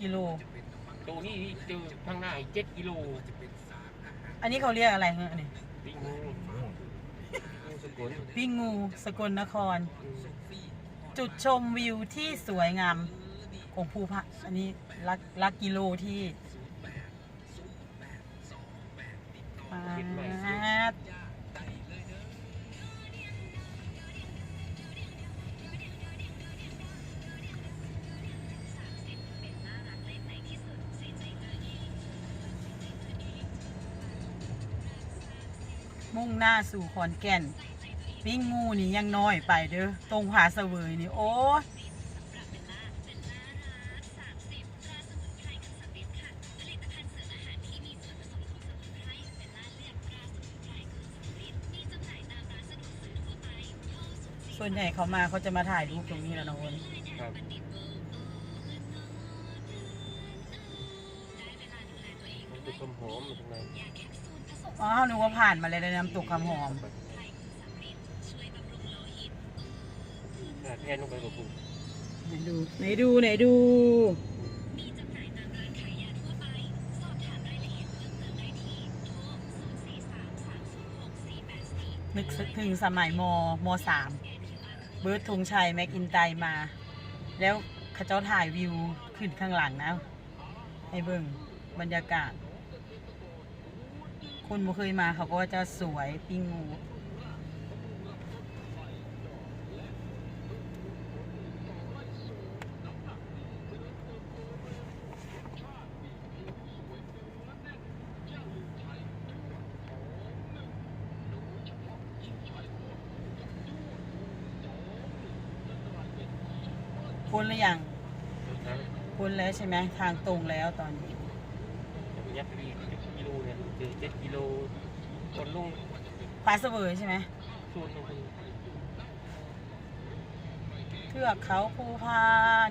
กิโลตัวนี้เจอข้างหน้าอีกเจ็ดกิโลอันนี้เขาเรียกอะไรฮะอันนี้ปิ้งงูงูสกุลปิ้งงูสกลนคร จุดชมวิวที่สวยงามของภูพะอันนี้ลักลักกิโลที่ มุ่งหน้าสู่ขอนแก่นปิ้งงูนี่ยังน้อยไปเด้อตรงผาเสวยนี่โอ้ยส่วนใหญ่เขามาเขาจะมาถ่ายรูปตรงนี้แหล้วน้องอ้นครับมันเป็นต้มหอมอยู่ตรงไหน อ๋อหนูว่าผ่านมาเลยนะน้ำตกคำหอมน่าแทนลงไปกับผมไหนดูไหนดูไหนดูนึกถึงสมัยมมสามเบิร์ดธงชัย แม็กอินไตมา แล้วเขาเจ้าถ่ายวิวขึ้นข้างหลังนะให้เบิ่งบรรยากาศ คนบ่เคยมาเขาก็จะสวยปิ้งงูพ้นหรือยังนะพ้นแล้วใช่ไหมทางตรงแล้วตอนนี้ ยัดไปอีกเจ็ดกิโลเนี่ยเจอเจ็ดกิโลคนลุงฟ้าเสวยใช่ไหมส่วนลงไป เทือกเขาภูพาน